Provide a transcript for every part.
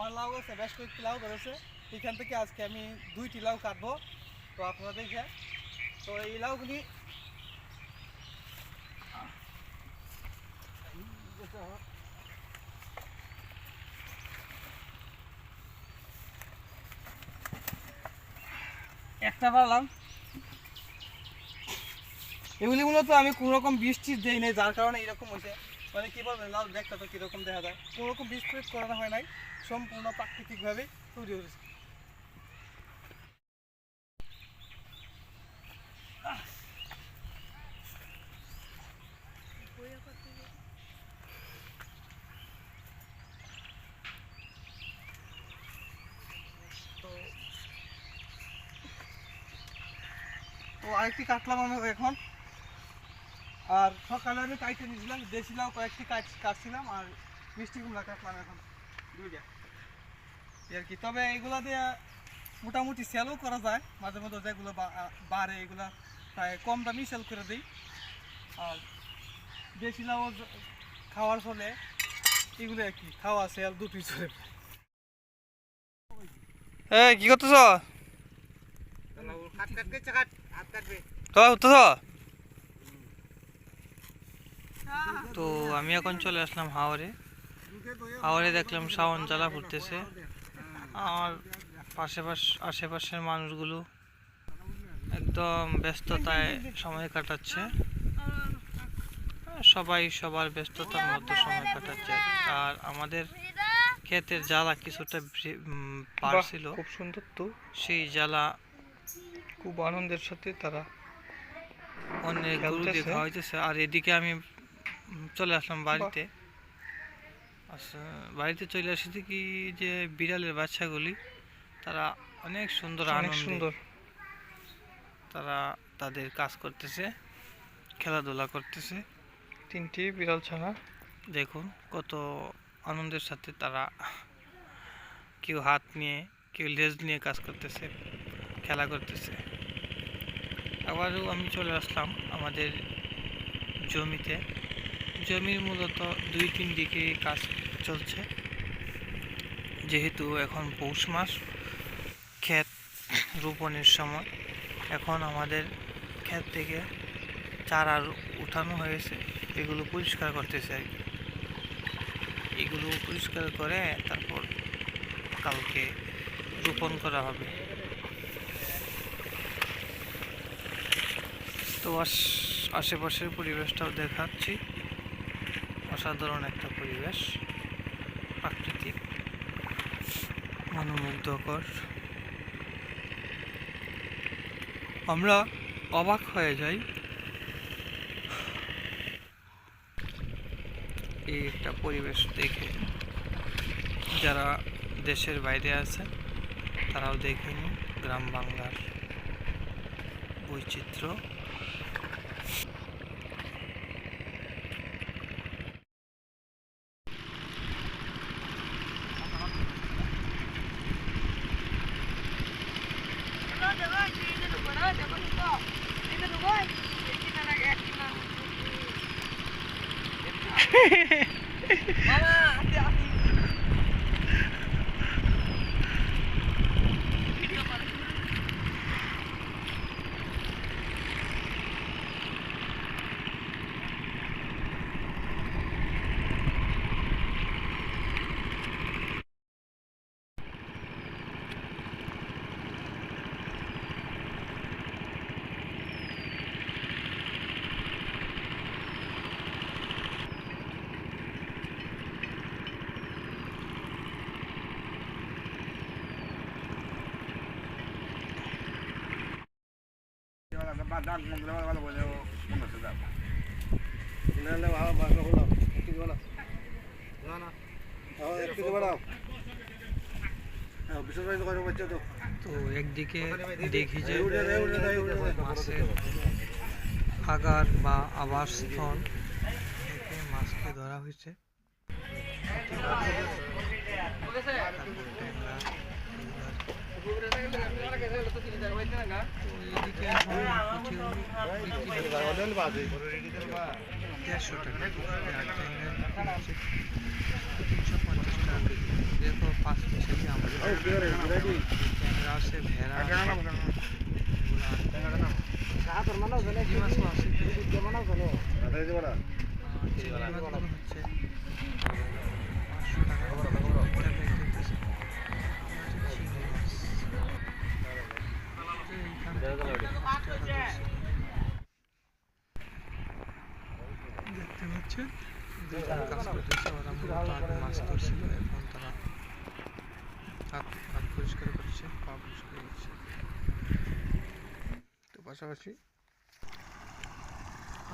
আমার লাউ আছে, বেশ কয়েকটি লাউ ধরেছে এখান থেকে আজকে আমি দুইটি লাউ কাটবো। তো আপনারা দেখে তো এই লাউগুলি একটা পারলাম এগুলি মূলত আমি কোনো রকম বীজ টিজ দেই নাই, যার কারণে এরকম হয়েছে। মানে কি বলবেন লাল দেখতে তো কীরকম দেখা যায়? কোনো রকম করানো হয় নাই, সম্পূর্ণ প্রাকৃতিকভাবে তৈরি হয়েছে। তো আরেকটি কাটলাম আমি এখন। আর সকালে আমি কাইটে নিয়েছিলাম দেশি লাউ কয়েকটি কাট কাটছিলাম আর মিষ্টি কুমড়া কাটলাম এখন। দুইটা। আর কি? তবে এগুলা দিয়ে মোটামুটি সেলও করা যায় মাঝে মধ্যে যেগুলো বাড়ে এগুলা প্রায় কম দামি সেল করে দিই। আর দেশি লাউ খাওয়ার ফলে এগুলো আর কি খাওয়া সেল দুটোই চলে। এই কি করতেছ? তো উঠতেছ? তো আমি এখন চলে আসলাম হাওড়ে হাওড়ে দেখলাম শাওন জ্বালা ফুটতেছে। আর পাশেপাশ আশেপাশের মানুষগুলো একদম ব্যস্ততায় সময় কাটাচ্ছে। সবাই সবার ব্যস্ততার মধ্যে সময় কাটাচ্ছে। আর আমাদের ক্ষেতের জ্বালা কিছুটা উম, বাড়ছিল খুব সুন্দর তো। সেই জ্বালা খুব আনন্দের সাথে তারা অনেক গরু খেলতেছে। খাওয়াইতেছে। আর এদিকে আমি চলে আসলাম বাড়িতে। আচ্ছা বাড়িতে চলে আসি কি যে বিড়ালের বাচ্চাগুলি তারা অনেক সুন্দর অনেক সুন্দর। তারা তাদের কাজ করতেছে খেলাধুলা করতেছে। তিনটি বিড়াল ছানা। দেখুন কত আনন্দের সাথে তারা কেউ হাত নিয়ে কেউ লেজ নিয়ে কাজ করতেছে খেলা করতেছে। আবারও আমি চলে আসলাম আমাদের জমিতে। জমির মূলত দুই তিন দিকে কাজ চলছে। যেহেতু এখন পৌষ মাস, ক্ষেত রোপণের সময়। এখন আমাদের ক্ষেত থেকে চারা উঠানো হয়েছে, এগুলো পরিষ্কার করতেছে আর এগুলো পরিষ্কার করে তারপর কালকে রোপণ করা হবে। তো আশ- আশেপাশের পরিবেশটাও দেখাচ্ছি। অসাধারণ একটা পরিবেশ, প্রাকৃতিক, মনোমুগ্ধকর। আমরা অবাক হয়ে যাই। এই একটা পরিবেশ দেখে যারা দেশের বাইরে আছে, তারাও দেখে নিন গ্রাম বাংলার বৈচিত্র্য। Mama, hati-hati. তো একদিকে দেখি যে মাছের আগার বা আবাসস্থল থেকে মাছকে ধরা হয়েছে তারপর ট্যাংরা, এগুলা। তো এদিকে এখন পুঁটি বিক্রি দেড়শো টাকা কেজি, ট্যাংরা তিনশো পঞ্চাশ টাকা কেজি। দেখো পাঁচ ক্যামেরা আছে ভেড়া আছে, মাছও আছে দেখতে পাচ্ছেন। দুজন কাজ করতেছে ওরা মূলত মাছ ধরছিল এখন তারা হাত হাত পরিষ্কার করছে পা পরিষ্কার করছে তো পাশাপাশি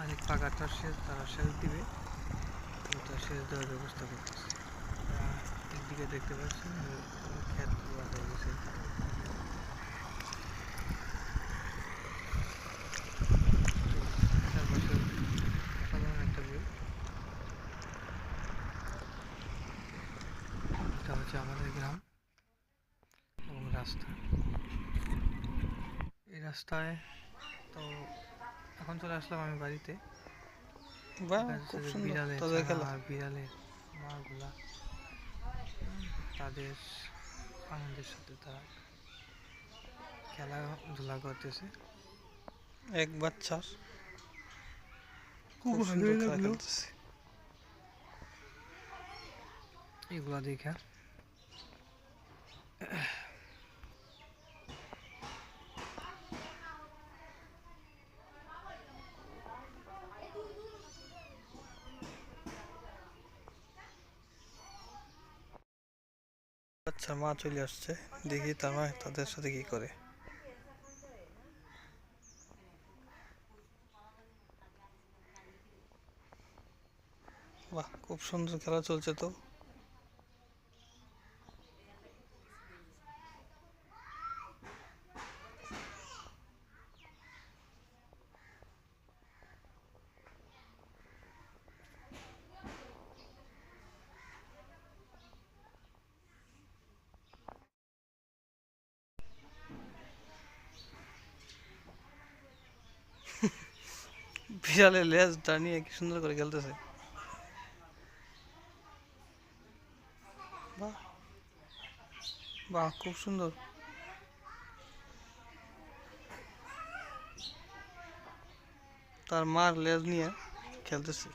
অনেক পাকাটার সেচ তারা সেচ দিবে সেচ দেওয়ার ব্যবস্থা করতেছে একদিকে দেখতে পাচ্ছেন ক্ষেত হয়ে গেছে চারপাশে সাধারণ একটা ভিউ এটা হচ্ছে আমাদের গ্রাম এবং রাস্তা এই রাস্তায়। তো এখন চলে আসলাম আমি বাড়িতে। তাদের আর বিড়ালের মাগুলা তাদের আনন্দের সাথে তারা খেলাধুলা করতেছে। এক বাচ্চার খুব খুব সুন্দর খেলা খেলতেছে। এগুলা দেখা। আচ্ছা মা চলে আসছে। দেখি তার তাদের সাথে কি করে। বাহ, খুব সুন্দর খেলা চলছে তো। বিড়ালের লেজটা নিয়ে কি সুন্দর করে খেলতেছে। বাহ। বাহ খুব সুন্দর। তার মার লেজ নিয়ে খেলতেছে।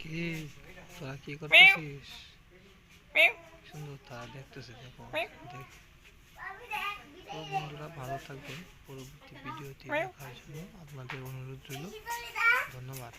কি? তোরা কি করতেছিস? সুন্দর তারা দেখতেছে, দেখো, দেখ। বন্ধুরা, ভালো থাকবেন। পরবর্তী ভিডিওটি দেখার জন্য আপনাদের অনুরোধ রইল। ধন্যবাদ.